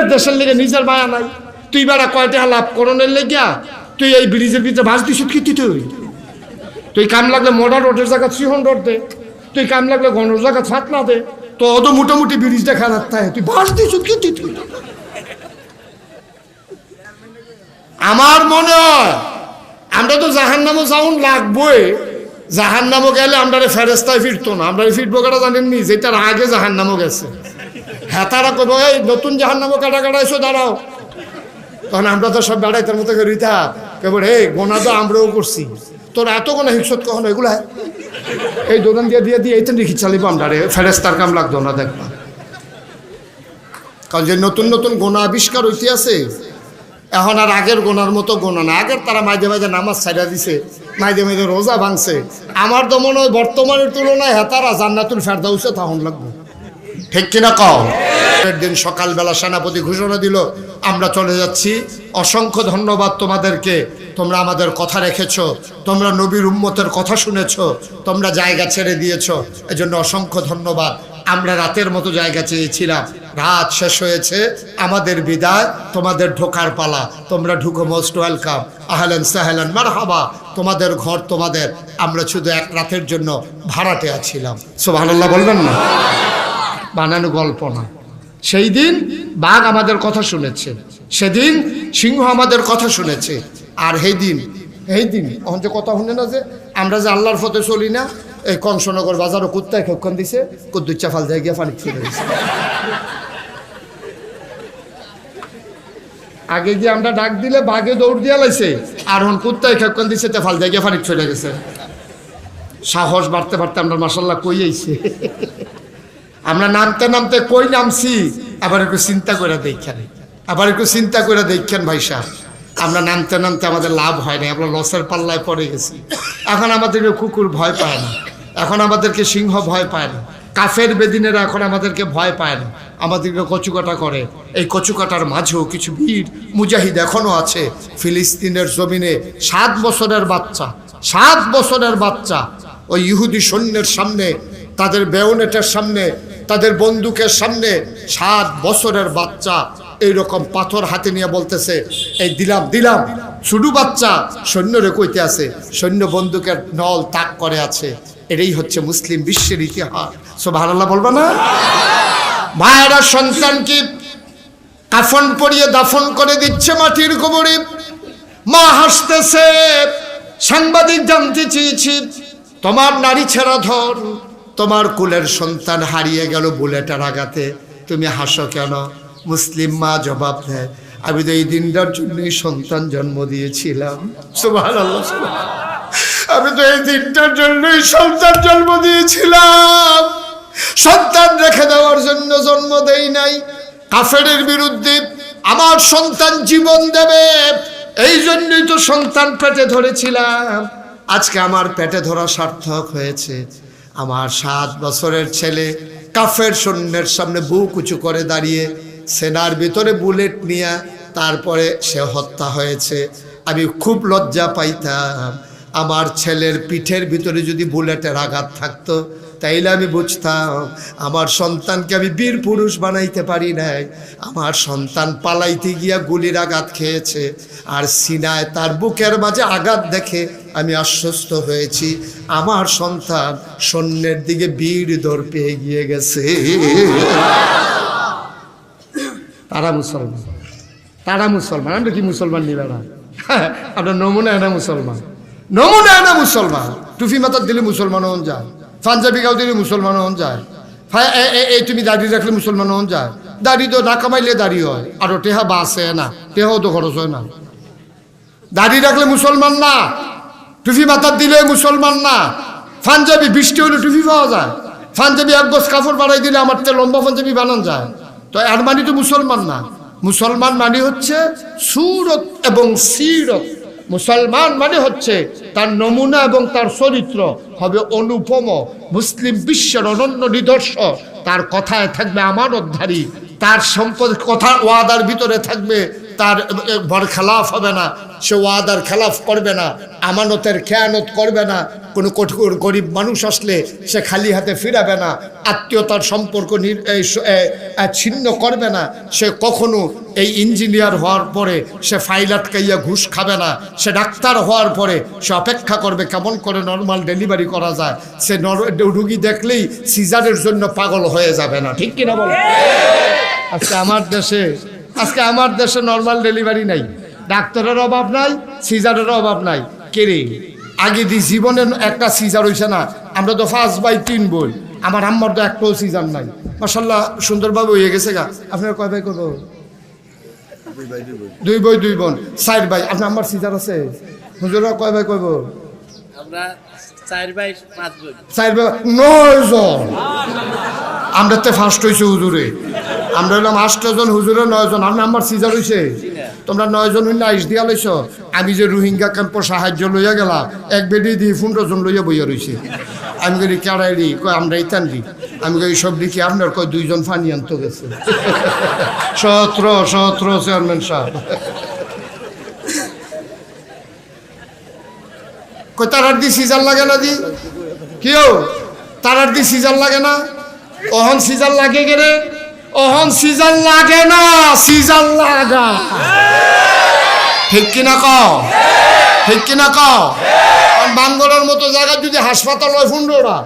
নিজের দেশের লেগে নিজের মায়া নাই। তুই বেড়া কয়টা লাভ করণের লেগিয়া? তুই এই ব্রিজের ভিতরে বাস দিস কি তুই? তুই কাম লাগলে মডার রোডের জায়গা থ্রি হান্ড্রেড দে। তুই কাম লাগলে গণর জায়গা ছাট না দে। তো অত মোটামুটি ব্রিজ দেখা যাচ্ছে তুই বাস দিস কি তুই? আমার মনে হয় আমরা তো জাহান নামও যাউন লাগবোই। জাহান নামও গেলে আমরা ফেরেস্তায় ফিরতো না। আমরা ফিরবো কাটা জানেননি? যেটার আগে জাহান নামও গেছে। হ্যাঁ তারা কবে এই, নতুন জাহান নামও কাটা কাটা এসো, দাঁড়াও। তখন আমরা তো সব বেড়াইতার মতো করি তা কেবল হে গোনা তো আমরাও করছি। তোর এত গোনা হিংসত কখনো এগুলা? এই দোকান দিয়ে দিয়ে দিয়ে, এইটা লিখি চালিব আমরা, রে ফেরেস্তার কাম লাগতো না দেখবা কারণ যে নতুন নতুন গোনা আবিষ্কার হইতে আছে এখন আর আগের গোনার মতো গোনা না। আগের তারা মাঝে মাঝে নামাজ ছাইড়া দিছে মাঝে মাঝে রোজা ভাঙছে। আমার তো মনে হয় বর্তমানের তুলনায় হেতারা জান্নাতুল ফেরদাউসে তখন লাগবে। ঠিক কিনা কও? পরের দিন সকালবেলা সেনাপতি ঘোষণা দিল, আমরা চলে যাচ্ছি। অসংখ্য ধন্যবাদ তোমাদেরকে। তোমরা আমাদের কথা রেখেছ। তোমরা নবীর উম্মতের কথা শুনেছ। তোমরা জায়গা ছেড়ে দিয়েছ। এজন্য অসংখ্য ধন্যবাদ। আমরা রাতের মতো জায়গা চেয়েছিলাম। রাত শেষ হয়েছে। আমাদের বিদায়। তোমাদের ঢোকার পালা। তোমরা ঢুকো মোস্ট ওয়েলকাম। আহলেন সাহেলেন মার হাবা তোমাদের ঘর তোমাদের। আমরা শুধু এক রাতের জন্য ভাড়াটে আছিলাম। সোভানুল্লাহ বলবেন না? বানানো গল্প না। সেই দিন বাঘ আমাদের কথা শুনেছে। সেদিন সিংহ আমাদের কথা শুনেছে। আর সেই দিন এই দিন এখন যে কথা শুনে না যে, আমরা যে আল্লাহর ফতে চলি না, এই কংসনগর বাজারও কুত্তায় ক্ষক্ষণ দিছে, কুদ্দুর চাফাল দিয়ে গিয়ে পানি ফেলে দিছে আগে গিয়ে আমরা ডাক দিলে বাঘে দৌড় দিয়া লাইছে, আর হন কুত্তায় ক্ষক্ষণ দিছে তেফাল দিয়ে গিয়ে পানি চলে গেছে। সাহস বাড়তে বাড়তে আমরা মাসাল্লাহ কই আইছে আমরা নামতে নামতে কই নামছি? আবার একটু চিন্তা করে দেখেন। আবার একটু চিন্তা করে দেখেন ভাই সাহেব। আমরা নামতে নামতে আমাদের লাভ হয় না আমরা লসের পাল্লায় পড়ে গেছি। এখন আমাদেরকে কুকুর ভয় পায় না। এখন আমাদেরকে সিংহ ভয় পায় না। কাফের বেদিনেরা এখন আমাদেরকে ভয় পায় না। আমাদেরকে কচুকাটা করে। এই কচুকাটার মাঝেও কিছু বীর, মুজাহিদ এখনও আছে। ফিলিস্তিনের জমিনে সাত বছরের বাচ্চা, সাত বছরের বাচ্চা। ওই ইহুদি সৈন্যের সামনে, তাদের বেউনেটের সামনে তাদের বন্দুকের সামনে সাত বছরের বাচ্চা এইরকম পাথর হাতে নিয়ে বলতেছে, এই দিলাম দিলাম ছোটু বাচ্চা, সৈন্যরে কইতে আছে, সৈন্য বন্দুকের নল তাক করে আছে। এটাই হচ্ছে মুসলিম বিশ্বের ইতিহাস। সো ভালো বলবে না? ভাইয়েরা সন্তানকে কাফন পরিয়ে দাফন করে দিচ্ছে মাটির কবরে? মা হাসতেছে, সাংবাদিক জানতে চেয়েছি, তোমার নারী ছেড়া ধর তোমার কুলের সন্তান হারিয়ে গেল বুলেটার আঘাতে। তুমি হাসো কেন? মুসলিম মা জবাব দেয়, আমি তো এই দিনটার জন্যই সন্তান জন্ম দিয়েছিলাম। আমি তো এই দিনটার জন্যই সন্তান জন্ম দিয়েছিলাম। সন্তান রেখে দেওয়ার জন্য জন্ম দেই নাই। কাফেরের বিরুদ্ধে আমার সন্তান জীবন দেবে। এই জন্যই তো সন্তান পেটে ধরেছিলাম। আজকে আমার পেটে ধরা সার্থক হয়েছে। আমার সাত বছরের ছেলে কাফের সৈন্যের সামনে বউ উঁচু করে দাঁড়িয়ে সেনার ভিতরে বুলেট নিয়ে তারপরে সে হত্যা হয়েছে। আমি খুব লজ্জা পাইতাম। আমার ছেলের পিঠের ভিতরে যদি বুলেটের আঘাত থাকতো তাইলে আমি বুঝতাম, আমার সন্তানকে আমি বীর পুরুষ বানাইতে পারি নাই। আমার সন্তান পালাইতে গিয়া গুলির আঘাত খেয়েছে, আর সিনায় তার বুকের মাঝে আঘাত দেখে আমি আশ্বস্ত হয়েছি। আমার সন্তান সৈন্যের দিকে বীর দৌড় পেয়ে গিয়ে গেছে। তারা মুসলমান তারা মুসলমান। আমরা কি মুসলমান নিবেড়া আমরা নমুনা এনা মুসলমান। নমুনা এনা মুসলমান। টুফি মাথার দিলে মুসলমান হন যায়। পাঞ্জাবি গাও দিলে মুসলমান হন যায়। এই তুমি দাড়ি রাখলে মুসলমান হন যায়। দাড়ি তো না কামাইলে দাড়ি হয়, আর টেহা বাসে না টেহাও তো খরচ হয় না। দাড়ি রাখলে মুসলমান না টুফি মাথার দিলে মুসলমান না। পাঞ্জাবি বৃষ্টি হলে টুফি পাওয়া যায়। পাঞ্জাবি এক গোছ কাপড় বাড়াই দিলে আমার তো লম্বা পাঞ্জাবি বানান যায়। তো এর মানে তো মুসলমান না। মুসলমান মানি হচ্ছে সুরত এবং সিরত। মুসলমান মানে হচ্ছে তার নমুনা এবং তার চরিত্র হবে অনুপম, মুসলিম বিশ্বের অনন্য নিদর্শন। তার কথায় থাকবে আমার আমানতধারী তার সম্পদ কথা ওয়াদার ভিতরে থাকবে তার বরখেলাফ হবে না সে ওয়াদার খেলাফ করবে না আমানতের খেয়ানত করবে না কোনো কঠোর গরিব মানুষ আসলে সে খালি হাতে ফিরাবে না আত্মীয়তার সম্পর্ক ছিন্ন করবে না সে কখনো এই ইঞ্জিনিয়ার হওয়ার পরে সে ফাইল আটকাইয়া ঘুষ খাবে না সে ডাক্তার হওয়ার পরে সে অপেক্ষা করবে কেমন করে নর্মাল ডেলিভারি করা যায় সে রুগী দেখলেই সিজারের জন্য পাগল হয়ে যাবে না ঠিক কিনা বলো? আজকে আমার দেশে আজকে আমার দেশে নর্মাল ডেলিভারি নাই। ডাক্তারের অভাব নাই সিজারের অভাব নাই। কেরে আগে দি জীবনে একটা সিজার হইছে না আমরা তো ফার্স্ট বাই তিন বই আমার আম্মার তো একটাও সিজার নাই। মাসাল্লাহ সুন্দরভাবে হয়ে গেছে গা। আপনার কয় ভাই করব দুই বই দুই বোন। চার ভাই। আপনার আম্মার সিজার আছে? হুজুরা কয় ভাই কইব আমরা জন। আমরা তো ফার্স্ট হয়েছে হুজুরে। আমরা হইলাম আষ্টজন হুজুরে নয় জন আপনার আম্মার সিজার হইছে? তোমরা নয় জন হইলে আইস দিয়া লইছ। আমি যে রোহিঙ্গা ক্যাম্পর সাহায্য লইয়া গেলাম এক বেডি দিয়ে পনেরো জন লইয়া বইয়া রইছে। আমি কই কেড়াই রি কয় আমরা ইতান রি আমি কই সব দেখি আপনার? কয়, দুইজন ফানি আনতে গেছে। সতেরো সতেরো চেয়ারম্যান সাহেব। কই তারার দি সিজার লাগে না দি কিও? তারার দি সিজার লাগে না? অহন সিজার লাগে গেরে অহন সিজার লাগে না সিজার লাগা। ঠিক কিনা ক ঠিক কিনা ক বাঙ্গলার মতো জায়গা যদি হাসপাতাল হয় ফুন্ডোরা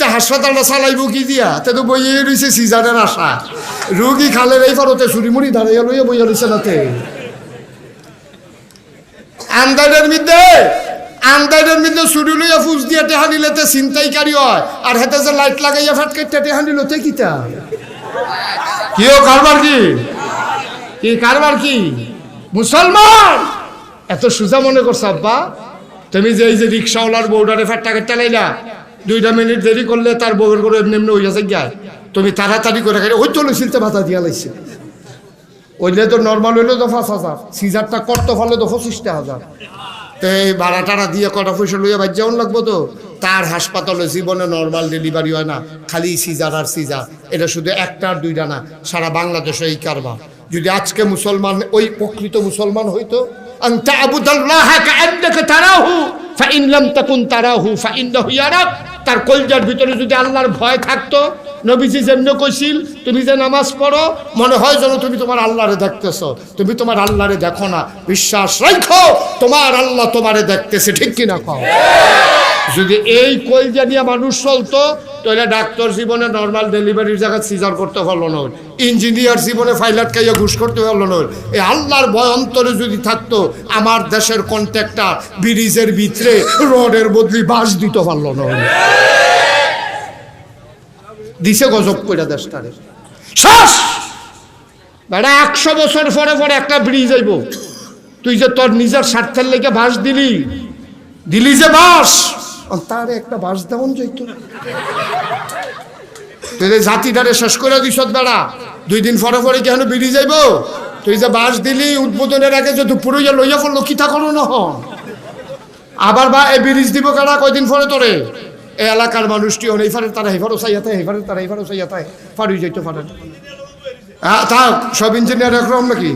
তো হাসপাতালটা চালাইব কি দিয়া? তে তো বইয়ে রয়েছে সিজারের আশা। রুগী খালের এই পারতে চুরিমুড়ি দাঁড়িয়ে লইয়া বইয়া রয়েছে নাতে আন্দাজের মধ্যে আন্দাজের মধ্যে চুরি লইয়া ফুস দিয়ে টেহা দিলে তে ছিনতাইকারী হয়। আর হাতে যে লাইট লাগাইয়া ফাটকাইতে টেহা তে কিতা? কি ও কারবার কি? কি কারবার কি? মুসলমান! এত সুজা মনে করছ, আব্বা? তুমি যে এই যে রিক্সাওয়ালার বউডারে ফাট্টা কাটতে লাইলা, দুইটা মিনিট দেরি করলে তার বউয়ের করে এমনি এমনি হইয়া যায় তুমি তাড়াতাড়ি করে খাই ওই চলে শিলতে ভাতা দিয়া লাইছে। ওইলে তো নর্মাল হইলে তো পাঁচ হাজার, সিজারটা করতে পারলে তো পঁচিশটা হাজার। তো এই ভাড়া টাড়া দিয়ে কটা পয়সা লইয়া যেমন লাগবো তো? তার হাসপাতালে জীবনে নর্মাল ডেলিভারি হয় না, খালি সিজার আর সিজার। এটা শুধু একটা আর দুইটা না, সারা বাংলাদেশে এই কারবার। যদি আজকে মুসলমান, ওই প্রকৃত মুসলমান হইতো তার কলজার ভিতরে যদি আল্লাহর ভয় থাকতো, নবীজি যেমনি কইছিল তুমি যে নামাজ পড়ো, মনে হয় যেন তুমি তোমার আল্লাহরে দেখতেছো। তুমি তোমার আল্লাহরে দেখো না। বিশ্বাস রাখো তোমার আল্লাহ তোমারে দেখতেছে, ঠিক কিনা কও? যদি এই কলজা নিয়ে মানুষ চলতো, তাহলে ডাক্তার জীবনে নর্মাল ডেলিভারির জায়গায় সিজার করতে পারল না ইঞ্জিনিয়ার জীবনে ফাইলাট খাইয়া ঘুষ করতে পারল না এই আল্লাহর ভয় অন্তরে যদি থাকতো, আমার দেশের কন্ট্রাক্টর ব্রিজের ভিতরে, রোডের বদলি বাস দিতে পারল না দিছে গজব কইরা দেশটারে। শ্বাস বেড়া একশো বছর পরে পরে একটা ব্রিজ আইব। তুই যে তোর নিজের স্বার্থের লেগে বাস দিলি দিলি যে বাস তার একটা বাস দেওয়ান যাইত। তুই যে জাতিটারে শেষ করে দিস বেড়া, দুই দিন পরে পরে কেন বেরিয়ে যাইব? তুই যে বাস দিলি, উদ্বোধনের আগে যে দুপুরে যে লইয়া পড়ল, কি থাকল না আবার বা এই ব্রিজ দিব কারা কয়দিন পরে তোরে? এই এলাকার মানুষটি হন এইফারে তারা হেফারও চাইয়াতে হেফারে তারা হেফারও চাইয়াতে ফাড়ি যাইতে হ্যাঁ থাক, সব ইঞ্জিনিয়ার একরকম নাকি?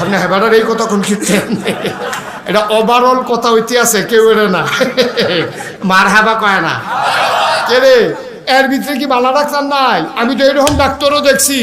আপনি হেবারের এই কথা কোন ক্ষেত্রে এটা ওভারঅল কথা হইতে আছে কেউ এর না। মার হাবা কয় না। কে রে? এর ভিতরে কি বালা ডাক্তার নাই? আমি তো এরকম ডাক্তারও দেখছি,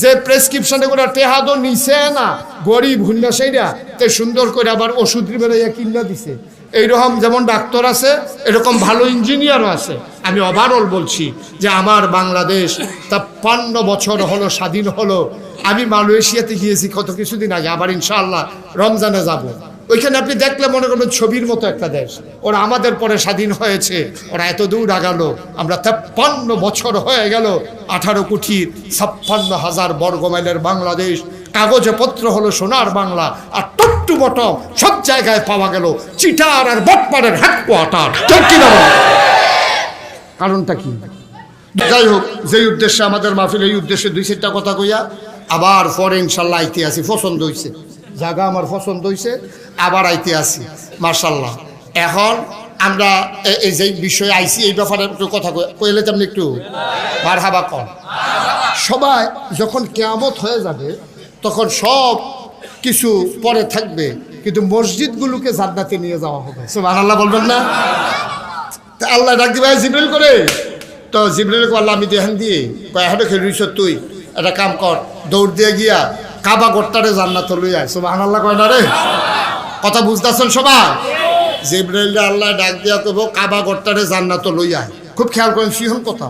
যে প্রেসক্রিপশনে করে টেহাদো নিছে না। গরিব হুন্না সেইরা, তে সুন্দর করে আবার ওষুধ বেড়াইয়া কিনা দিছে। এইরকম যেমন ডাক্তার আছে, এরকম ভালো ইঞ্জিনিয়ারও আছে। আমি ওভারঅল বলছি যে আমার বাংলাদেশ তাপ্পান্ন বছর হলো, স্বাধীন হলো। আমি মালয়েশিয়াতে গিয়েছি কত কিছুদিন আগে, আবার ইনশাআল্লাহ রমজানে যাব। ওইখানে আপনি দেখলে মনে করবেন ছবির মতো একটা দেশ। ওরা আমাদের পরে স্বাধীন হয়েছে। ওরা এত দূর আগালো। আমরা তেপ্পান্ন বছর হয়ে গেল, আঠারো কোটির ছাপ্পান্ন হাজার বর্গ মাইলের বাংলাদেশ। কাগজে পত্র হলো সোনার বাংলা, আর টট্টু বটম সব জায়গায় পাওয়া গেল চিটার আর বটপাড়ের হেডকোয়ার্টার ঠিক কারণটা কি? যাই হোক, যেই উদ্দেশ্যে আমাদের মাহফিল, এই উদ্দেশ্যে দুই চারটা কথা কইয়া, আবার পরে ইনশাল্লাহ আইতে আসি পছন্দ হইছে। জায়গা আমার পছন্দ হইছে, আবার আইতে আসি মার্শাল্লাহ এখন আমরা এই যে বিষয়ে আইসি এই ব্যাপারে একটু কথা কই- কইলে তেমনি একটু বার হাবা কম। সবাই যখন কেয়ামত হয়ে যাবে, তখন সব কিছু পরে থাকবে কিন্তু মসজিদগুলোকে জান্নাতে নিয়ে যাওয়া হবে। সুবহানাল্লাহ বলবেন না? আল্লাহ ডাক দিবে জিব্রাইল করে। তো জিব্রাইল আল্লাহ আমি দেখান দিয়ে কয় হাটে তুই। একটা কাম কর দৌড় দিয়ে গিয়া কাবা গোট্টারে জান্নাত লই আয়। সুবহানাল্লাহ কয় না রে? কথা বুঝতেছেন সবাই? জিব্রাইল আল্লাহ ডাক দিয়া কব কাবা গোট্টারে জান্নাত লই আয়। খুব খেয়াল করেন সিহন কথা।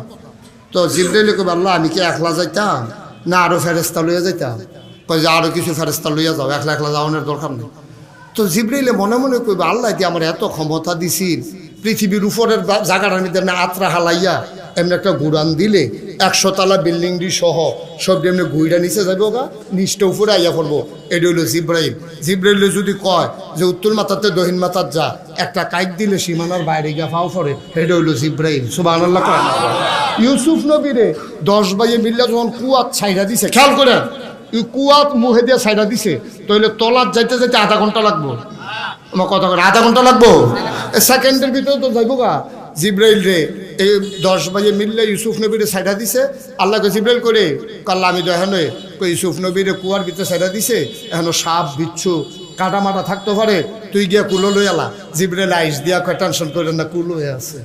তো জিব্রাইলে কবে আল্লাহ আমি কি একলা যাইতাম? না আরও ফেরেস্তা লইয়া যাইতাম? কয় যে আরও কিছু ফেরেস্তা লইয়া যাও, একলা একলা যাওয়ানোর দরকার নেই। তো জিব্রাইলে মনে মনে কইবে, আল্লাহ দিয়ে আমার এত ক্ষমতা দিছিল পৃথিবীর উপরের জায়গাটার মধ্যে না আত্রা হালাইয়া এমনি একটা গুড়ান দিলে, একশো তালা বিল্ডিং ডি সহ সব এমনি গুইরা নিচে যাব গা, নিচটা উপরে আইয়া পড়ব। এটা হইল জিব্রাইল। জিব্রাইলে যদি কয় যে, উত্তর মাথাতে দহিন মাথার যা, একটা কাইক দিলে সীমানার বাইরে গিয়া ফাও পড়ে। এটা হইল জিব্রাইল। সুবাহ ইউসুফ নবীরে দশ বাইয়ে মিল্লা যখন কুয়াত ছাইরা দিছে, খেয়াল করে এই কুয়াত মুহে দিয়ে ছাইরা দিছে তাহলে তলার যাইতে যাইতে আধা ঘণ্টা লাগবো। আমার কথা করে আধা ঘণ্টা লাগবো? সেকেন্ডের ভিতরে তো যাইবো গা। জিব্রাইল রে এই দশ বাজে মিললে ইউসুফ নবীরে সাইডা দিছে। আল্লাহকে জিব্রাইল করে কাল্লা আমি তো এখন ইউসুফ নবীরে কুয়ার ভিতরে সাইডা দিছে এখন সাপ বিচ্ছু কাটা মাটা থাকতে পারে তুই গিয়া কুলো লই আলা। জিব্রাইল আইস দিয়া কয় টেনশন করে না কুলো হয়ে আছে।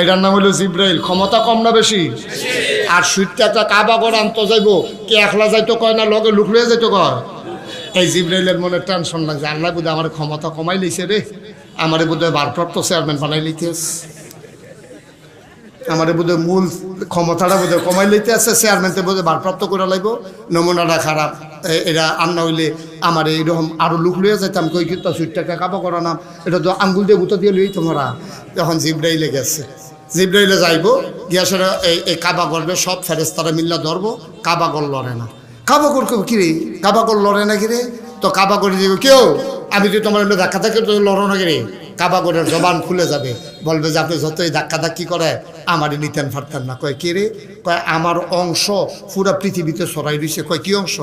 এটার নাম হলো জিব্রাইল। ক্ষমতা কম না বেশি? আর সুইটটা একটা কাবা করে আনতে যাইবো। কে একলা যাইতো কয় না, লগে লুক লইয়া যাইতো কয়। এই জিব্রাইলের মনে টেনশন লাগছে, আল্লাহ বুধ আমার ক্ষমতা কমাই লইছে রে। আমারে বোধ হয় ভারপ্রাপ্ত চেয়ারম্যান বানাই লইতেস আমারে বোধ মূল ক্ষমতাটা বোধ কমাই লইতে আছে চেয়ারম্যানতে বোধ ভারপ্রাপ্ত করে লাগব নমুনাটা খারাপ। এরা আন্না হইলে আমার এইরকম আরও লুক লইয়া যাইতাম, কই কিন্তু সুইটটাকে কাবা করা নাম এটা তো আঙ্গুল দিয়ে গুঁতো দিয়ে লই তোমরা তখন জিব্রাইলে গেছে। জিব্রাইলে যাইব, গিয়া সেটা এই কাবা করবে সব ফেরেস্তারা মিল্লা ধরবো, কাবা গল লড়ে না। কাবা কর কি রে? কাবা কর লড়ে না কি রে? তো কাবা করে দিব কেউ আমি যদি তোমার এমনি ধাক্কা থাকে তো লড়ো না কি রে? কাবা করে জবান খুলে যাবে। বলবে যে আপনি যতই ধাক্কা ধাক্কি করে, আমারই নিতেন ফারতেন না। কয়, কে রে? কয়, আমার অংশ পুরা পৃথিবীতে সরাই দিছে। কয়, কি অংশ?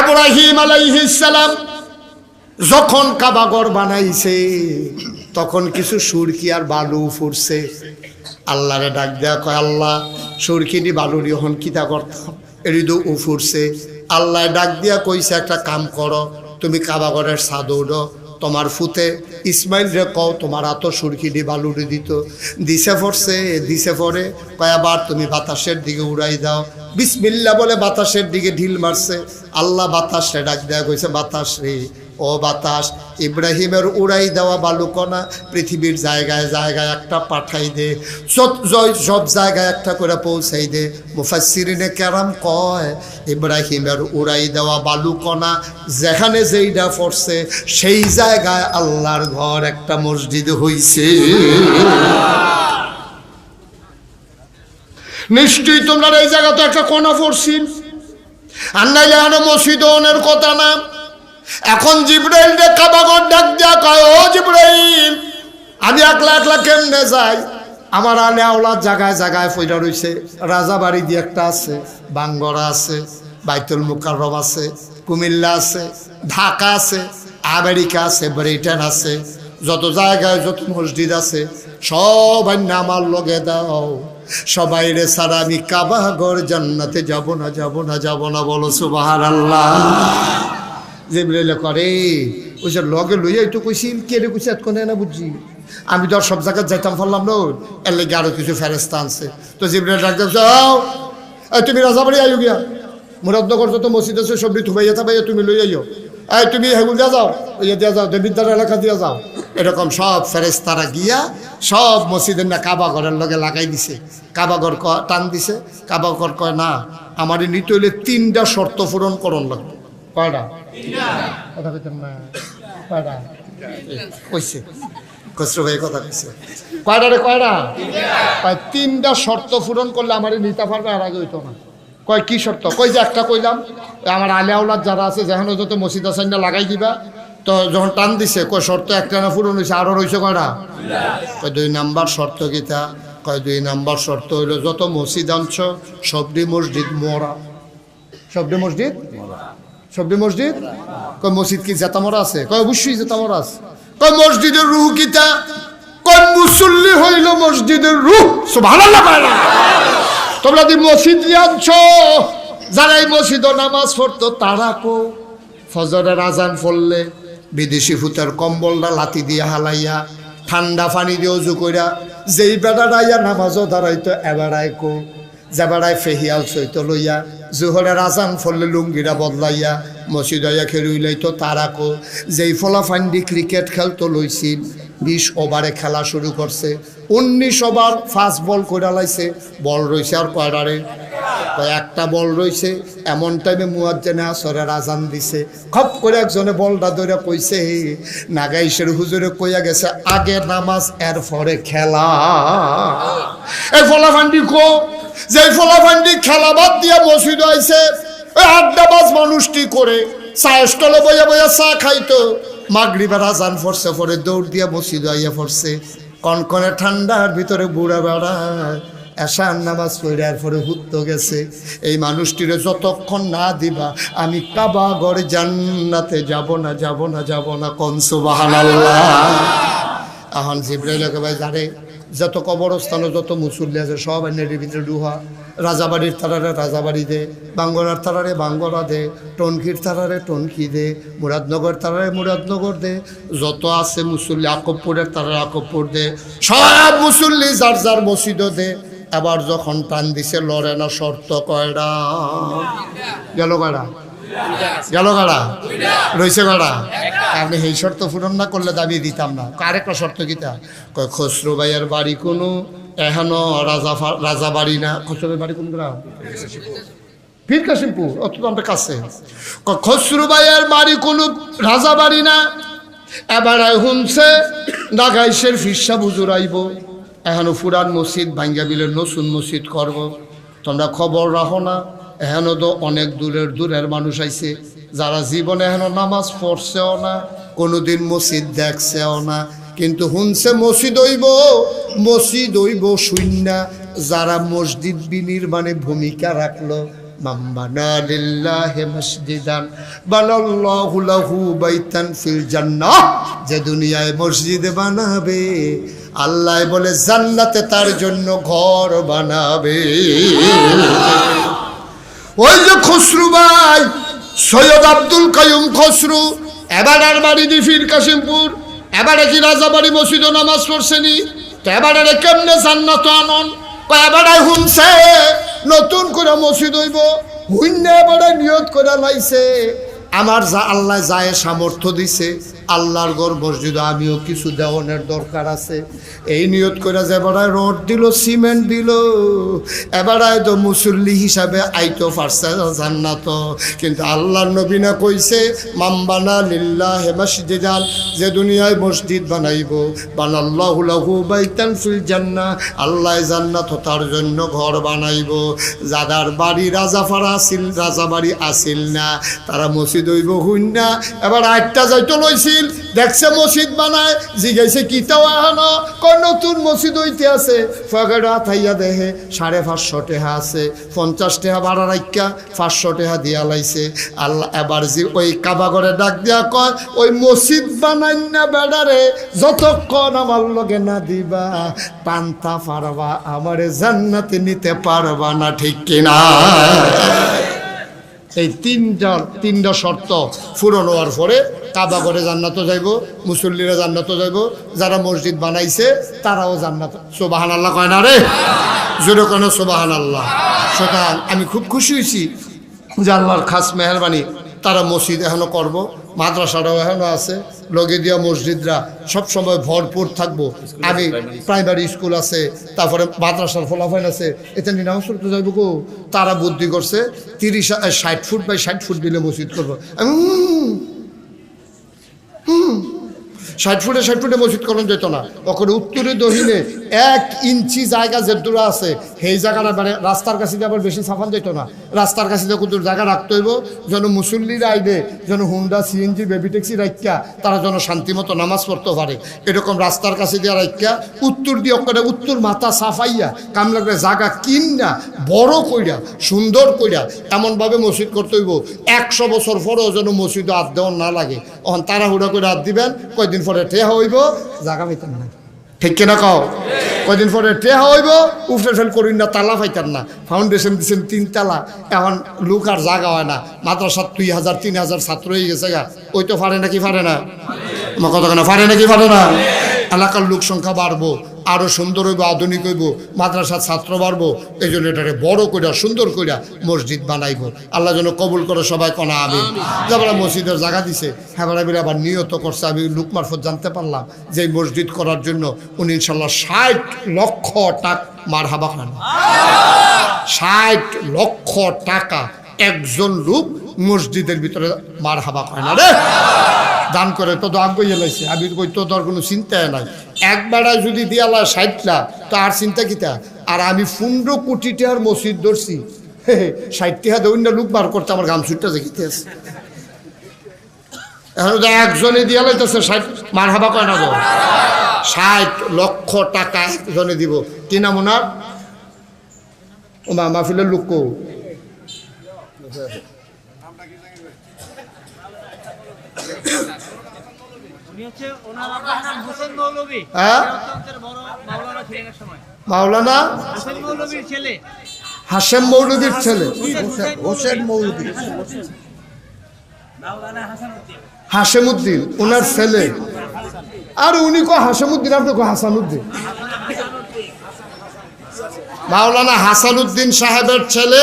এব্রাহিম আলাইহিস সালাম যখন কাবাগর বানাইছে, তখন কিছু সুরকি আর বালু ফুরছে। আল্লাহরে ডাক দেয়া কয়, আল্লাহ সুরকিনি বালুর যখন কিতা করতাম? এরিদু উ ফুরছে। আল্লাহ ডাক দিয়া কইছে, একটা কাম করো, তুমি কাবাগরের সাদৌড় তোমার ফুতে ইসমাইল রে কও, তোমার এত সুরকিনি বালুরি দিত। দিছে পড়ছে দিছে পড়ে কয়াবার তুমি বাতাসের দিকে উড়াই দাও। বিসমিল্লা বলে বাতাসের দিকে ঢিল মারছে। আল্লাহ বাতাস ডাক দেয়া কইছে, বাতাস রে ও বাতাস। ইব্রাহিমের উড়াই দেওয়া বালুকণা পৃথিবীর জায়গায় জায়গায় একটা পাঠাই দে। সব জয়- সব জায়গায় একটা করে পৌঁছাই দে। মুফাসিরিনে কেরাম কয়, ইব্রাহিমের উড়াই দেওয়া বালুকণা যেখানে যেইটা পড়ছে, সেই জায়গায় আল্লাহর ঘর একটা মসজিদ হইছে। নিশ্চয়ই তোমরা এই জায়গা তো একটা কোনা পড়ছিস আর নাইলে এখানে মসজিদনের কথা না। এখন জিব্রাইল রে কাবাগর ডাক দিয়া কয়, ও জিব্রাইল, আমি একলা একলা কেমনে যাই? আমার আলে আওলার জায়গায় জায়গায় ফইরা রইছে। রাজাবাড়ি দিয়ে একটা আছে বাঙ্গরা আছে, বাইতুল মুকাররম আছে, কুমিল্লা আছে, ঢাকা আছে, আমেরিকা আছে, ব্রিটেন আছে, যত জায়গায় যত মসজিদ আছে সবাই নামার লগে দাও। সবাই রে সারা, আমি কাবাগর জান্নাতে যাব না যাব না যাব না, বলো সুবাহার আল্লাহ জিবরাইলে করে ওই যে লগে লইয়া একটু কইছিল কে রে কইছে এত না বুঝছি আমি তো আর সব জায়গায় যাইতাম পারলাম না এর লেগে কিছু ফেরেস্তা আনছে। তো জিবরাইল ডাক যাও তুমি রাজাবাড়ি আইও গিয়া। মুরাদনগর যত মসজিদ আছে সব থুবাইয়া থাবাইয়া তুমি লই আইও। এই তুমি হেগুল দিয়া যাও ইয়ে দিয়া যাও দেবিদ্যার এলাকা দিয়া যাও। এরকম সব ফেরেস্তারা গিয়া সব মসজিদের না কাবা ঘরের লগে লাগাই দিছে। কাবা ঘর ক- টান দিছে। কাবা ঘর কয়, না, আমারই নিতে হইলে তিনটা শর্ত পূরণ করণ লাগবে। কয়টা? কথা কইতেন না। কয়টা কইছে। খসরু ভাই কথা কইছে। কয়টা রে কয়টা কয় তিনটা শর্ত পূরণ করলে আমারই নিতে পারবে আর আগে হইতো না। কয় কি শর্ত? কই যে একটা কইলাম আমার আলিয়াউলাদ যারা আছে যেখানে যত মসজিদ আসাইনটা লাগাই দিবা। তো যখন টান দিছে কয় শর্ত একটা না পূরণ হয়েছে আরও রয়েছে কয়টা কয় দুই নাম্বার শর্ত গীতা। কয় দুই নাম্বার শর্ত হইল যত মসজিদ আনছ সবটি মসজিদ মরা। সবটি মসজিদ? সবটি মসজিদ? কয় মসজিদ কি জেতামরা আছে? কয় অবশ্যই জেতামরা আছে। কয় মসজিদের রুহ কিতা? কয় মুসল্লি হইল মসজিদের রুহ। সুবহানাল্লাহ না। তোমরা যদি মসজিদ আনছ, যারা এই মসজিদ নামাজ পড়তো, তারা কো ফজরের আজান ফললে বিদেশি ফুতের কম্বলটা লাতি দিয়ে হালাইয়া, ঠান্ডা পানি দিয়ে উজু কইরা, যেই বেড়াইয়া নামাজও দাঁড়াইতো এবারায় কো যেবারায় ফেহিয়াল সইত লইয়া, জোহরের আজান ফললে লুঙ্গিরা বদলাইয়া মসজিদয়া খেলুই লইতো তারাকো। যেই ফলাফান্ডি ক্রিকেট খেলতো লইছিল বিশ ওভারে খেলা শুরু করছে। উনিশ ওভার ফাস্ট বল কইরা লাইছে, বল রইছে আর কয়ডারে তো একটা বল রইছে, এমন টাইমে মুয়াজ্জেনে আসরের আজান দিছে। খপ করে একজনে বলটা ধরে কইছে নাগাইশের হুজুরে কইয়া গেছে, আগে নামাজ এর পরে খেলা। এই ফলাফান্ডি কো? যে ফলাফান্ডি খেলা বাদ দিয়া মসজিদ আইছে ওই আড্ডাবাজ মানুষটি করে? চা স্টলে বইয়া বইয়া চা খাইতো। মাগরিবের আজান ফরছে পরে দৌড় দিয়া মসজিদ আইয়া ফরছে। কনকনে ঠান্ডার ভিতরে বুড়া বেড়ায় এসার নামাজ পড়ার পরে হুত্ত গেছে। এই মানুষটিরে যতক্ষণ না দিবা, আমি কাবা গড়ে জান্নাতে যাব না যাব না যাব না কনসু বাহান এখন জিব্রাইল একেবারে জানে যত কবরস্থানে, যত মুসল্লি আছে, সব এনে ভিতরে ডুহা রাজাবাড়ির তারারে রাজাবাড়ি দে বাঙ্গরার তারারে বাঙ্গরা দে, টনকির তারারে টনকি দে, মুরাদনগর তারারে মুরাদনগর দে, যত আছে মুসল্লি আকবপুরের তারারে আকবপুর দে, সব মুসল্লি যার যার মসজিদ দে। এবার যখন টান দিছে, লড়ে না শর্ত কয়ডা? গেল কয়ডা? গেল কাড়া রয়েছে কাড়া আপনি সেই শর্ত পূরণ না করলে দাবি দিতাম না। আরেকটা শর্ত কয়, খসরু ভাইয়ের বাড়ি কোনো এখনও রাজা রাজা বাড়ি না। খসরু বাড়ি কোন গ্রাম? পীর কাশিমপুর অত তো আমরা কাছে। খসরু ভাইয়ের বাড়ি কোনো রাজা বাড়ি না। এবার হুনছে, নাগাইশের ফিসা বুজুর আইব এখনও ফুরান মসজিদ, ভাঙ্গা বিলের নতুন মসজিদ করব। তোমরা খবর রাখো না। এখনও তো অনেক দূরের দূরের মানুষ আইছে, যারা জীবনে এখনও নামাজ পড়ছেও না, কোনোদিন মসজিদ দেখছেও না, কিন্তু শুনছে মসজিদ হইব মসজিদ হইব শূন্য, যারা মসজিদ বিনির্মাণে ভূমিকা রাখল যে দুনিয়ায় মসজিদ বানাবে, আল্লাহ বলে জান্নাতে তার জন্য ঘর বানাবে। ওই যে খসরু ভাই, সৈয়দ আব্দুল কাইম খসরু এবারের বাড়ি দি ফির কাশিমপুর, এবারে কি রাজাবাড়ি মসজিদ নামাজ পড়ছেনি? তো এবারে কেমনে জান্নাত আনন? এবারে হুনছে, নতুন করে মসজিদ হইব। হুইন্য এবারে নিয়ত করে লাইছে। আমার যা আল্লাহ যায় সামর্থ্য দিছে। আল্লাহর গড় মসজিদ, আমিও কিছু দেওয়ানের দরকার আছে। এই নিয়ত করে যে এবারায় রড দিল, সিমেন্ট দিল এবারায় তো মুসল্লি হিসাবে আইতো পারছে জান্নাত। কিন্তু আল্লাহর নবীনা কইছে মাম্বানা লিল্লাহ হে মসজিদান যে দুনিয়ায় মসজিদ বানাইব। বানাল্লাহু লাহু বাইতান ফিল জান্নাহ, আল্লাহ জান্নাত তার জন্য ঘর বানাইব। যাদার বাড়ি রাজাফারা আসিল, রাজা বাড়ি আসিল না। তারা মসজিদ হইব হুইন না। এবার আটটা যাইতো লইছিল দেখছে মসজিদ বানায় জিগাইছে কিতাও এখনও কোন নতুন মসজিদ হইতে আছে। ফগড়া থাইয়া দেহে সাড়ে পাঁচশো টেহা আছে। পঞ্চাশ টেহা ভাড়া রাখা পাঁচশো টেহা দিয়া লাইছে। আল্লাহ এবার যে ওই কাবাগরে ডাক দিয়া কয়, ওই মসজিদ বানাই না বেড়ারে, যতক্ষণ আমার লগে না দিবা, পান্তা পারবা আমারে জান্নাতে নিতে পারবা না, ঠিক কিনা? এই তিনটা তিনটা শর্ত পূরণ হওয়ার পরে কাবা করে জান্নাত যাইব, মুসল্লিরা জান্নাত যাইব, যারা মসজিদ বানাইছে, তারাও জান্নাত। সোবাহান আল্লাহ কয় না রে? জোরে কেন সোবাহান আল্লাহ সুতরাং আমি খুব খুশি হয়েছি যে আল্লাহর খাস মেহরবানি তারা মসজিদ এখনও করব, মাদ্রাসাটাও এখনও আছে লগে দিয়া মসজিদরা সব সময় ভরপুর থাকব। আমি প্রাইমারি স্কুল আছে, তারপরে মাদ্রাসার ফলাফল আছে, এতে নিনামস করতে যাইব গো। তারা বুদ্ধি করছে, তিরিশ, ষাট ফুট বাই ষাট ফুট দিলে মসজিদ করব। 嗯。ষাট ফুটে ষাট ফুটে মসজিদ করণ যেত না। ওখানে উত্তরে দহিনে এক ইঞ্চি জায়গা যে দূরে আছে, সেই জায়গাটা মানে রাস্তার কাছে আবার বেশি সাফান যেত না। রাস্তার কাছে কুতুর জায়গা রাখতে হইব? যেন মুসল্লিরা আইবে, যেন হুন্ডা, সিএনজি, বেবি ট্যাক্সি রাখিয়া তারা যেন শান্তিমতো নামাজ পড়তে পারে। এরকম রাস্তার কাছে দিয়ে রাখিয়া উত্তর দিয়ে ওখানে উত্তর মাথা সাফাইয়া কামলা করে জায়গা কিনা, বড় কইরা, সুন্দর কইরা, এমনভাবে মসজিদ করতে হইব। একশো বছর পরেও যেন মসজিদে হাত দেওয়ার না লাগে। তখন তারা হুড়া করে হাত দিবেন, কয়দিন পরে ঠেয়া হইব। জাগা পাইতাম না। ঠিক কিনা কও? কয়দিন পরে টেহা হইব উফরে ফেল করিন না তালা পাইতাম না। ফাউন্ডেশন দিচ্ছেন তিন তালা। এখন লুক আর জাগা হয় না। মাদ্রাসার দুই হাজার তিন হাজার ছাত্র হয়ে গেছে গা। ওই তো পারে নাকি পারে না? আমার কথা কেন পারে নাকি পারে না? এলাকার লোক সংখ্যা বাড়বো। আরও সুন্দর হইব আধুনিক হইব মাদ্রাসার ছাত্র বাড়বো এই জন্য এটাকে বড় কইরা সুন্দর কইরা মসজিদ বানাইব। আল্লাহ যেন কবুল করে সবাই কনা আমি যাবার মসজিদের জায়গা দিছে হ্যাঁ আবার নিয়ত করছে আমি লোক মারফত জানতে পারলাম যে মসজিদ করার জন্য উনি ইনশাল্লাহ ষাট লক্ষ টাকা মার হাবা খান। ষাট লক্ষ টাকা একজন লোক মসজিদের ভিতরে মার হাবা খায় না রে। দান করে, তো দান কইয়া লাইছে আমি কই তো তোর কোনো চিন্তাই নাই। একবারায় যদি দিয়ালা ষাটলা তো আর চিন্তা কিতা? আর আমি পনেরো কোটি টাকার মসজিদ ধরছি। ষাট টাকা দৈন্য লোক বার করতে আমার গাম ছুটটা দেখিতে আছে। এখন একজনে দিয়া লাইতেছে ষাট, মার হাবা কয় না গো? ষাট লক্ষ টাকা একজনে দিব। কি নাম ওনার? ও মা মাহফিলের লোক কো উনি হচ্ছে ওনার আপনার নাম হোসেন মৌলভী হ্যাঁ? অত্যন্তের বড় মাওলানা সময়। মাওলানা? হাসেম মৌলুদির ছেলে। হোসেন মৌলভী। হাসেম উদ্দিন ওনার ছেলে। আর উনি কো হাসেম উদ্দিন আপনি কো হাসান উদ্দিন মাওলানা হাসান উদ্দিন সাহেবের ছেলে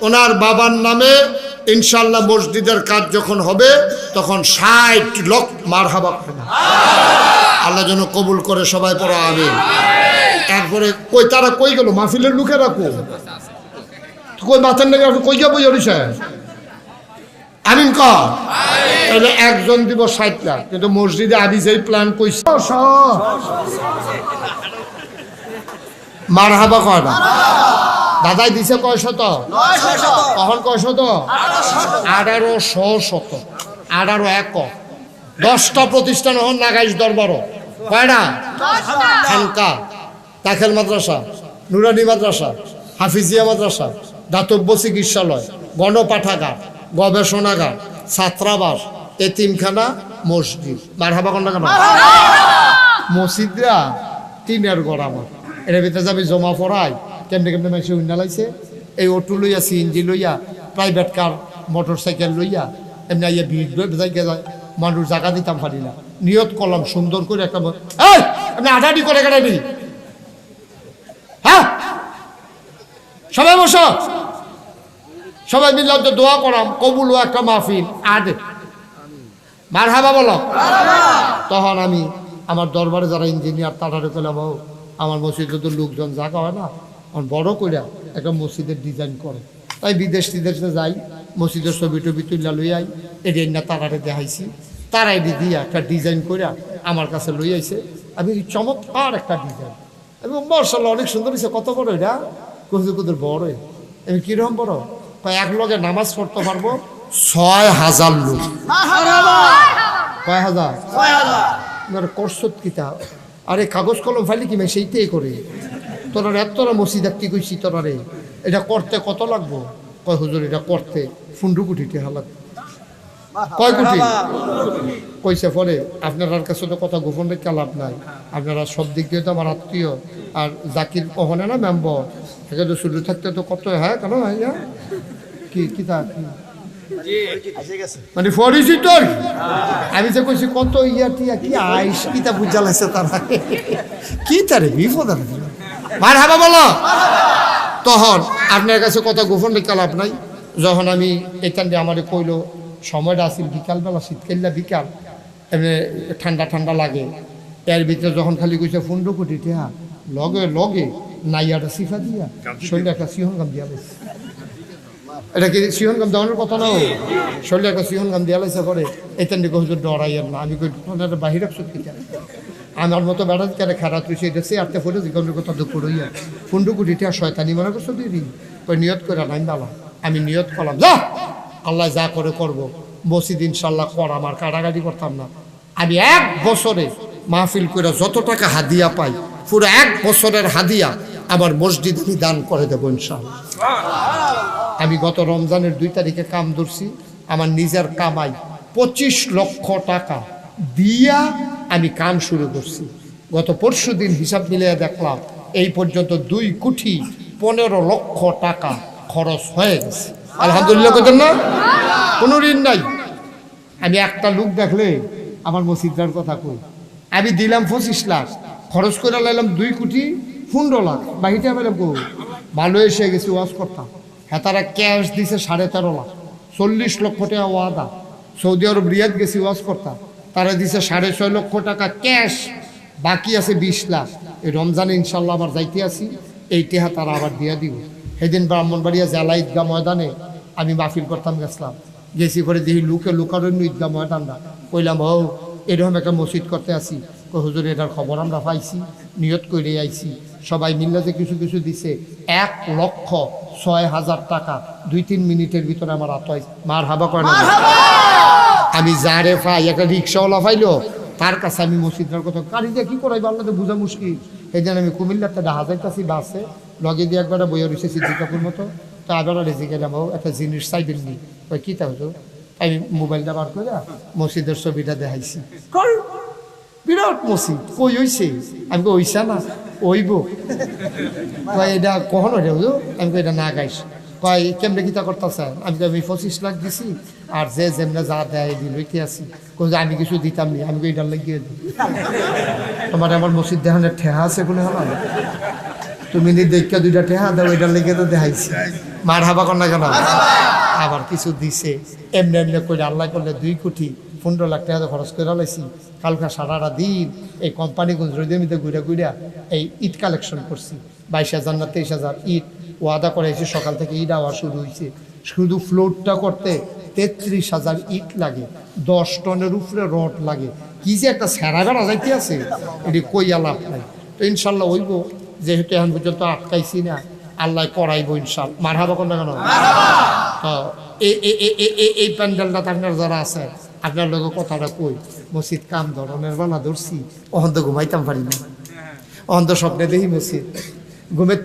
ওনার বাবার নামে ইনশাল্লাহ মসজিদের কাজ যখন হবে, তখন ষাট মার হাবা আল্লাহ যেন কবুল করে সবাই পড়া আমি একবারে কই, তারা কই গেল? মাহফিলের লোকেরা কো কই, মাথার নাকি কই যাব জড়িছে আমিন কর। তাহলে একজন দিব ষাট লাখ কিন্তু মসজিদে আদি যেই প্ল্যান কইছে। মার হাবা কয় না? দাদাই দিছে কয় শত কখন কয় শত আঠারো শ শত আঠারো এক। দশটা প্রতিষ্ঠান হন নাগাইশ দরবারও। কয়টা? খানকা দাখেল মাদ্রাসা নুরানি মাদ্রাসা হাফিজিয়া মাদ্রাসা দাতব্য চিকিৎসালয় গণপাঠাগার গবেষণাগার ছাত্রাবাস এতিমখানা মসজিদ। মার হাবা কন্যা কেন? মসজিদরা টিনের গড় আমার এর ভিতরে যাবে জমা পড়াই কেমনে কেমনে মানুষ উন্না লাইছে? এই অটো লইয়া সিএনজি লইয়া প্রাইভেট কার মোটর সাইকেল লইয়া, এমনি আইয়া ভিড় যায়। মানুষ জায়গা দিতাম পারি না। নিয়ত করলাম, সুন্দর করে একটা আপনি আটাটি করে কেটে হ্যাঁ? সবাই বসো। সবাই মিলে তো দোয়া করাম, কবুল ও একটা মাহফিল। আদে। মার হাবা বলো। তখন আমি আমার দরবারে যারা ইঞ্জিনিয়ার পেলাম ও, আমার মসজিদে তো লোকজন জায়গা হয় না। বড় করে একটা মসজিদের ডিজাইন করে। তাই বিদেশ টিদেশে যাই মসজিদের ছবি টবি তুললা লই আই এটি না তারারে দেখাইছি। তারা এটি দিয়া একটা ডিজাইন করে আমার কাছে লই আইছে। আমি চমৎকার একটা ডিজাইন এবং মার্শাল্লাহ অনেক সুন্দর হয়েছে কত বড় এটা? কুকুর কুকুর বড়। আমি কীরকম বড়? কয় এক লগে নামাজ পড়তে পারব? ছয় হাজার লোক। কয় হাজার? আপনার করসত কিতা আরে কাগজ কলম ফাইলি কি মেয়ে সেইটাই করে? তোরা এতটা মসজিদ কি কইছি তোরা রে এটা করতে কত লাগবো? কয়, হুজুর, এটা করতে ফুন্ডু কোটি লাগবে। কয় কোটি? কইছে ফলে আপনার কাছে তো কথা গোপন রেখে লাভ নাই। আপনারা সব দিক দিয়ে তো আমার আত্মীয়। আর জাকির কহনে না মেম্বর। একে তো শুরু থাকতে তো কত হ্যাঁ কেন হ্যাঁ কি কি তা? মানে পরিচিত আমি যে কইছি, কত ইয়া টিয়া, কি আইস কিতা বুঝা লাগছে তারা। কি তারে বিপদ? মার হাবা বলো। তখন আপনার কাছে কত গোপন রেখে লাভ নাই। যখন আমি এখান দিয়ে আমার কইলো সময়টা আসিল বিকালবেলা শীতকালটা বিকাল এমনি ঠান্ডা ঠান্ডা লাগে। এর ভিতরে যখন খালি কইছে পনেরো কোটি টিয়া লগে লগে নাইয়াটা সিফা দিয়া শরীরে একটা সিহন গাম দিয়া লাইছে। এটা কি সিহন গাম দেওয়ানোর কথা না শরীরে একটা সিহন গাম দিয়া লাইছে পরে এতেন দিকে হুজুর ডরাইয়ের না। আমি কই বাহিরে সত্যি আমার মতো বেড়াতে কেন খারাপ তুই সেটা সে আটটা ফুটে জিজ্ঞাসা কথা দুঃখ রইয়া পনেরো কোটি শয়তানি মনে করছ দিদি কই নিয়ত করে নাই বাবা, আমি নিয়ত করলাম, যা! আল্লাহ যা করে করব। মসজিদ ইনশাল্লাহ কর, আমার কাটাকাটি করতাম না। আমি এক বছরে মাহফিল করে যত টাকা হাদিয়া পাই, পুরো এক বছরের হাদিয়া আমার মসজিদ আমি দান করে দেবো ইনশাল্লাহ আমি গত রমজানের দুই তারিখে কাম ধরছি, আমার নিজের কামাই পঁচিশ লক্ষ টাকা দিয়া আমি কাম শুরু করছি। গত পরশু দিন হিসাব মিলিয়ে দেখলাম, এই পর্যন্ত দুই কোটি পনেরো লক্ষ টাকা খরচ হয়ে গেছে। আলহামদুলিল্লাহ কইতেন না? কোনো ঋণ নাই। আমি একটা লোক দেখলে আমার মসজিদার কথা কই। আমি দিলাম পঁচিশ লাখ, খরচ করে লাইলাম দুই কোটি পনেরো লাখ। বাহিতে পেলাম কো ভালো এসে গেছি, ওয়াজ করতাম। হ্যাঁ তারা ক্যাশ দিছে সাড়ে তেরো লাখ, চল্লিশ লক্ষ টাকা ওয়াদা। সৌদি আরব রিয়াদ গেছি, ওয়াজ করতাম। তারা দিছে সাড়ে ছয় লক্ষ টাকা ক্যাশ, বাকি আছে বিশ লাখ। এই রমজানে ইনশাল্লাহ আবার যাইতে আসি, এই টেহা তারা আবার দিয়া দিব। সেদিন ব্রাহ্মণবাড়িয়া জেলা ঈদগা ময়দানে আমি মাহফিল করতাম, গেছিলাম। গেছি করে দেখি লুকে লুকারণ্য ঈদগা ময়দানটা। কইলাম, ও, এরকম একটা মসজিদ করতে আসি? হুজুর, এটার খবর আমরা পাইছি, নিয়ত করে আইছি। সবাই মিল্লা যে কিছু কিছু দিছে, এক লক্ষ ছয় হাজার টাকা। দুই তিন মিনিটের ভিতরে আমার আতয় মার হাবা করে আমি যারে পাই একটা রিক্সাওয়ালা পাইলো, তার কাছে আমি মসজিদের কথা, গাড়ি দিয়ে কি করাই আল্লাহ তো বোঝা মুশকিল। এই জন্য আমি কুমিল্লাতে ডাহা যাইতাছি বাসে, লগে দিয়ে একবার বইয়া রয়েছে সিদ্ধি কাপুর মতো। তা আবার রেজে গেলাম একটা জিনিস চাইবেন নি? ওই কী তা হতো আমি মোবাইলটা বার করে মসজিদের ছবিটা দেখাইছি। কর বিরাট মসজিদ, কই হইছে? আমি হইছা না, ওইব। এটা কখন হইলে আমি এটা না গাইস। কয়, কেমনে কিতা করতেছে? আমি আমি পঁচিশ লাখ দিছি, আর যে যেমনে যা দেয় দিল কি আছি। যে আমি কিছু দিতাম নি, আমি কই এটা লাগিয়ে দিই তোমার আমার মসজিদ দেখানোর ঠেহা আছে কোনো হলো তুমি নি দেখা দুইটা ঠেহা দাও এটা লেগে তো দেখাইছি। মার হাবা না কেন? আবার কিছু দিছে। এমনি এমনি করে আল্লাহ করলে দুই কোটি পনেরো লাখ টাকা খরচ করে লাইছি। কালকা সারাটা দিন এই কোম্পানি গুজরদিমিতে ঘুরে ঘুরে এই ইট কালেকশন করছি। বাইশ হাজার না তেইশ হাজার ইট ওয়াদা করেছি সকাল থেকে ইট আওয়া শুরু হয়েছে শুধু ফ্লোরটা করতে তেত্রিশ হাজার ইট লাগে দশ টনের উপরে রড লাগে। কি যে একটা সেরা বেড়া যাইতে আছে এটি কইয়া লাভ নাই। তো ইনশাল্লাহ হইব যেহেতু এখন পর্যন্ত আটকাইছি না আল্লাহ করাইব ইনশাল মার হাবা কোন না কেন এই- প্যান্ডেলটা আপনার যারা আছে আপনার লোক কথাটা কই? মসজিদ কাম ধরনের বানা ধরছি। অহন্ত ঘুমাইতাম পারি না। অহন্ত স্বপ্নে দেখি মসজিদ। ঘুমের